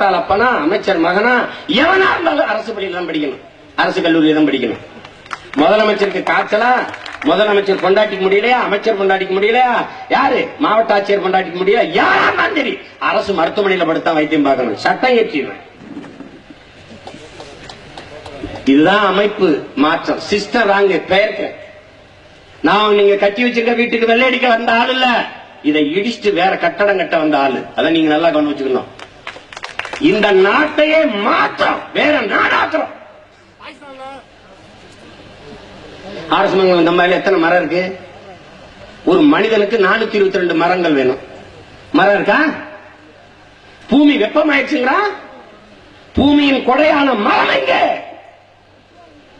ஆத்தாள் அப்பனா அமைச்சர் மகனா எவனா இருந்தாலும் அரசு பள்ளியில் தான் படிக்கணும். அரசு கல்லூரியில தான் படிக்கணும். முதலமைச்சருக்கு காய்ச்சலா? முதலமைச்சர் கொண்டாட்டிக்க முடியலையா? அமைச்சர் கொண்டாடிக்க முடியலையா? யாரு? மாவட்ட ஆட்சியர் கொண்டாடிக்க முடியல யாரா இருந்தாலும் சரி அரசு மருத்துவமனையில படுத்தா வைத்தியம் பார்க்கணும். சட்டம் ஏற்றிடுறேன் இதுதான் அமைப்பு மாற்றம். சிஸ்டர் வாங்க பெயர்க்க. நான் நீங்க கட்டி வச்சிருக்க வீட்டுக்கு வெள்ளை அடிக்க வந்த ஆள் இல்ல. இதை இடிச்சுட்டு வேற கட்டடம் கட்ட வந்த ஆளு. அதை நீங்க நல்லா கவனம் வச்சுக்கணும் இந்த நாட்டையே மாற்றம். வேற நாடாக்குறோம் அரசாங்கம் இந்த மாதிரி எத்தனை மரம் இருக்கு? ஒரு மனிதனுக்கு நானூத்தி இருபத்தி ரெண்டு மரங்கள் வேணும். மரம் இருக்கா? பூமி வெப்பமாயிடுச்சுங்களா? பூமியின் கொடையான மரம் எங்க?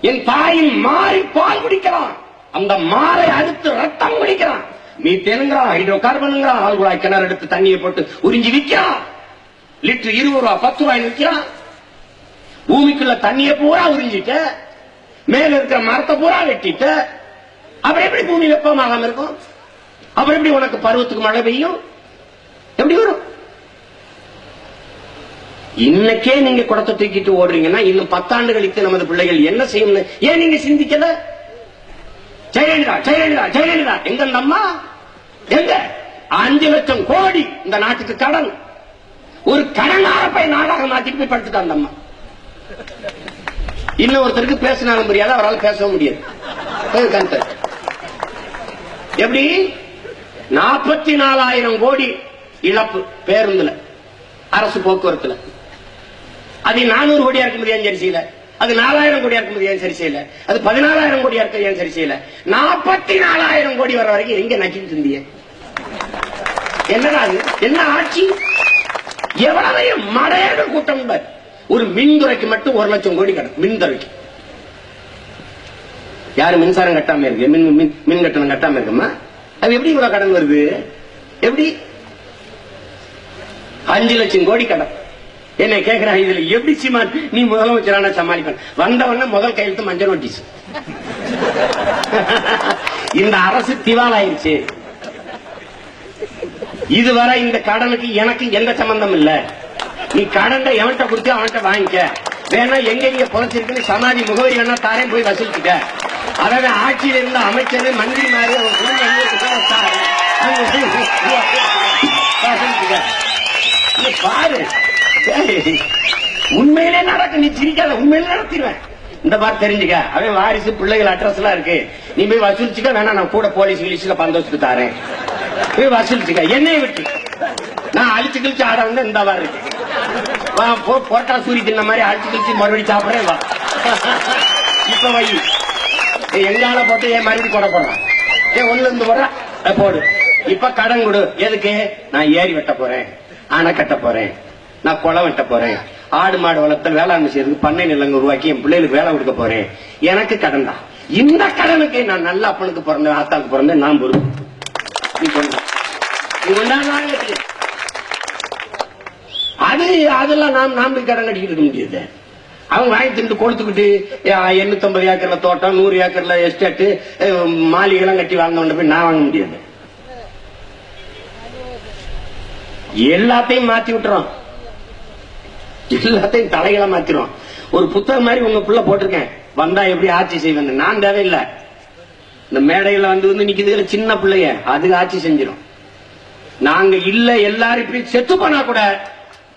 என் தாயின் மாறி பால் குடிக்கிறான் அந்த மாறை அடுத்து ரத்தம் குடிக்கிறான் மீத்தேனுங்கிறான் ஹைட்ரோ கார்பனுங்கிறான் ஆள்குழாய் கிணறு எடுத்து தண்ணியை போட்டு உறிஞ்சி விற்கிறான் லிட்டர் இருபது ரூபா பத்து ரூபாய் விற்கிறான் பூமிக்குள்ள தண்ணியை பூரா உறிஞ்சிட்ட மேல இருக்கிற மரத்தை பூரா வெட்டிட்ட அப்புறம் எப்படி பூமி வெப்பமாகாம இருக்கும்? அப்புறம் எப்படி உனக்கு பருவத்துக்கு மழை பெய்யும்? எப்படி வரும்? இன்னைக்கே நீங்க குடத்தை தூக்கிட்டு ஓடுறீங்கன்னா இன்னும் பத்தாண்டு கழித்து நமது பிள்ளைகள் என்ன செய்யும் ஏன் நீங்க சிந்திக்கல? ஜெயலலிதா ஜெயலலிதா ஜெயலலிதா எங்க அம்மா? எங்க? அஞ்சு லட்சம் கோடி இந்த நாட்டுக்கு கடன். ஒரு கடனார போய் நாடாக மாத்திட்டு போய் படுத்துட்டா அந்த அம்மா இன்னொருத்தருக்கு பேசினாலும் முடியாது அவரால் பேசவும் முடியாது. எப்படி? நாற்பத்தி நாலாயிரம் கோடி இழப்பு பேருந்துல அரசு போக்குவரத்துல. அது நானூறு கோடியா இருக்க முடியாது சரி செய்யல? அது நாலாயிரம் கோடியா இருக்க முடியாது சரி செய்யல? அது பதினாலாயிரம் கோடியா இருக்க ஏன் சரி செய்யல? நாற்பத்தி நாலாயிரம் கோடி வர வரைக்கும் எங்க நக்கிட்டு இருந்தீங்க என்னடா அது? என்ன ஆட்சி? எவ்வளவு மடையாக கூட்டம் ஒரு மின்துறைக்கு மட்டும் ஒரு லட்சம் கோடி கடன் மின்துறைக்கு. யாரு மின்சாரம் கட்டாம இருக்கு? மின் மின் மின் கட்டணம் கட்டாம இருக்குமா? அது எப்படி இவ்வளவு கடன் வருது? எப்படி? அஞ்சு லட்சம் கோடி கடன். என்ன கேக்குறாங்க இதுல எப்படி சீமான்? நீ முதலமைச்சரான சமாளிப்பேன். வந்தவன முதல் கையெழுத்து மஞ்சள் நோட்டீஸ். இந்த அரசு திவாலாயிருச்சு. இதுவரை இந்த கடனுக்கு எனக்கு எந்த சம்பந்தம் இல்ல. நீ கடனை எவன்கிட்ட கொடுத்து அவன்கிட்ட வாங்கிக்க. வேணா எங்க எங்க புதைச்சிருக்குன்னு சமாதி முகவரி வேணா தாரேன் போய் வசூலிச்சுக்க. அதாவது ஆட்சியில் இருந்த அமைச்சர் மந்திரி மாதிரி பாரு. உண்மையிலே நடக்கு. நீ சிரிக்காத. உண்மையிலே நடத்திடுவேன். இந்த மாதிரி தெரிஞ்சுக்க. அவன் வாரிசு பிள்ளைகள் அட்ரஸ் எல்லாம் இருக்கு. நீ போய் வசூலிச்சுக்க. வேணா நான் கூட போலீஸ் கிலீஸ்ல பந்தோஷத்துக்கு தாரேன். என்னை வசூலிச்சுக்க என்னைய விட்டு. நான் அழிச்சு கிழிச்சு ஆட வந்து இந்த மாதிரி. இருக்கு வா போ சூரி தின்ன மாதிரி அழிச்சு கிழிச்சு மறுபடியும் சாப்பிடுறேன் வா. இப்ப வை. எங்கால போட்டு ஏன் மறுபடியும் போட போறான் ஏன் ஒண்ணு இருந்து போற? போடு. இப்ப கடன் கொடு. எதுக்கு? நான் ஏரி வெட்ட போறேன். அணை கட்ட போறேன். நான் குளம் வெட்ட போறேன். ஆடு மாடு வளர்த்தல் வேளாண்மை செய்யறதுக்கு பண்ணை நிலங்க உருவாக்கி என் பிள்ளைகளுக்கு வேலை கொடுக்க போறேன். எனக்கு கடன் தான். இந்த கடனுக்கு நான் நல்ல அப்பனுக்கு பிறந்தேன் ஆத்தாளுக்கு பிறந்தேன் நான் பொறுப்பு. அது அதெல்லாம் நாம் நாம் கடன் கட்டிக்கிட்டு இருக்க முடியாது அவங்க வாங்கி திண்டு கொடுத்துக்கிட்டு எண்ணூத்தம்பது ஏக்கர்ல தோட்டம் நூறு ஏக்கர்ல எஸ்டேட்டு மாளிகைலாம் கட்டி வாங்க போய் நான் வாங்க முடியாது. எல்லாத்தையும் மாத்தி விட்டுறோம். எல்லாத்தையும் தலைகளை மாத்திரும் ஒரு புத்தகம் மாதிரி உங்க புள்ள போட்டிருக்கேன். வந்தா எப்படி ஆட்சி செய்வேன் நான் தேவையில்லை. இந்த மேடையில வந்து வந்து நிக்குதுல சின்ன பிள்ளைய அது ஆட்சி செஞ்சிடும் நாங்க இல்ல எல்லாரும் இப்படி செத்து போனா கூட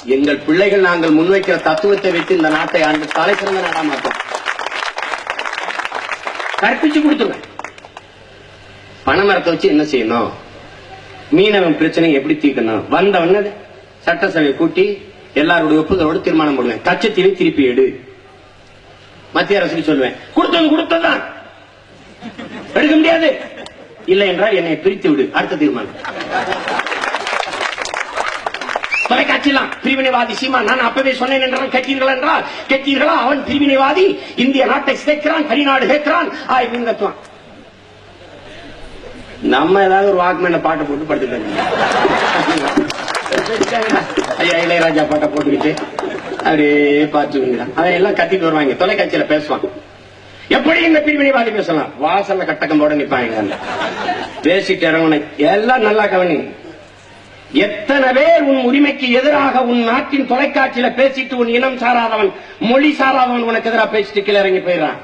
எங்கள் பிள்ளைகள் நாங்கள் முன்வைக்கிற தத்துவத்தை வைத்து இந்த நாட்டை ஆண்டு தலை சிறந்த நாடா மாட்டோம் கற்பிச்சு கொடுத்துருவேன். பணமரத்தை வச்சு என்ன செய்யணும்? மீனவன் பிரச்சனை எப்படி தீர்க்கணும்? வந்தவன சட்டசபை கூட்டி எல்லாருடைய ஒப்புதலோடு தீர்மானம் போடுவேன். கச்சத்தீவை திருப்பி எடு. மத்திய அரசுக்கு சொல்லுவேன். கொடுத்தது கொடுத்ததான் எடுக்க முடியாது. இல்லை என்றால் என்னை பிரித்து விடு. அடுத்த தீர்மானம். தொலைக்காட்சியெல்லாம் பிரிவினைவாதி சீமா நான் அப்பவே சொன்னேன் என்றால் கேட்டீர்கள் என்றால் கேட்டீர்களா? அவன் பிரிவினைவாதி. இந்திய நாட்டை சேர்க்கிறான் தனிநாடு கேட்கிறான் ஆய் கத்துவான் நம்ம ஏதாவது ஒரு வாக்மேன பாட்டை போட்டு படுத்துட்டு ஐயா இளையராஜா பாட்டை போட்டுக்கிட்டு அப்படியே பார்த்து அவன் எல்லாம் கத்திட்டு வருவாங்க. தொலைக்காட்சியில பேசுவான். எப்படி இந்த பிரிவினைவாதி பேசலாம்? வாசல்ல கட்டக்கம்போட நிப்பாங்க. பேசிட்டு இறங்கணும் எல்லாம் நல்லா கவனி. எத்தனை பேர் உன் உரிமைக்கு எதிராக உன் நாட்டின் தொலைக்காட்சியில பேசிட்டு உன் இனம் சாராதவன் மொழி சாராதவன் உனக்கு எதிராக பேசிட்டு கீழே இறங்கி போயிடுறான்.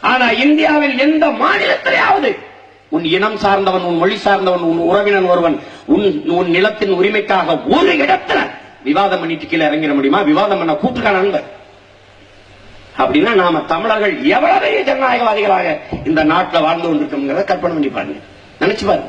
ஆனா இந்தியாவில் எந்த மாநிலத்திலேயாவது உன் இனம் சார்ந்தவன் உன் மொழி சார்ந்தவன் உன் உறவினன் ஒருவன் உன் உன் நிலத்தின் உரிமைக்காக ஒரு இடத்துல விவாதம் பண்ணிட்டு கீழே இறங்கிட முடியுமா? விவாதம் பண்ண கூட்டுக்கான நண்பர். அப்படின்னா நாம தமிழர்கள் எவ்வளவு ஜனநாயகவாதிகளாக இந்த நாட்டில் வாழ்ந்து கொண்டிருக்கோம்ங்கிறத கற்பனை பண்ணி பாருங்க. நினைச்சு பாருங்க.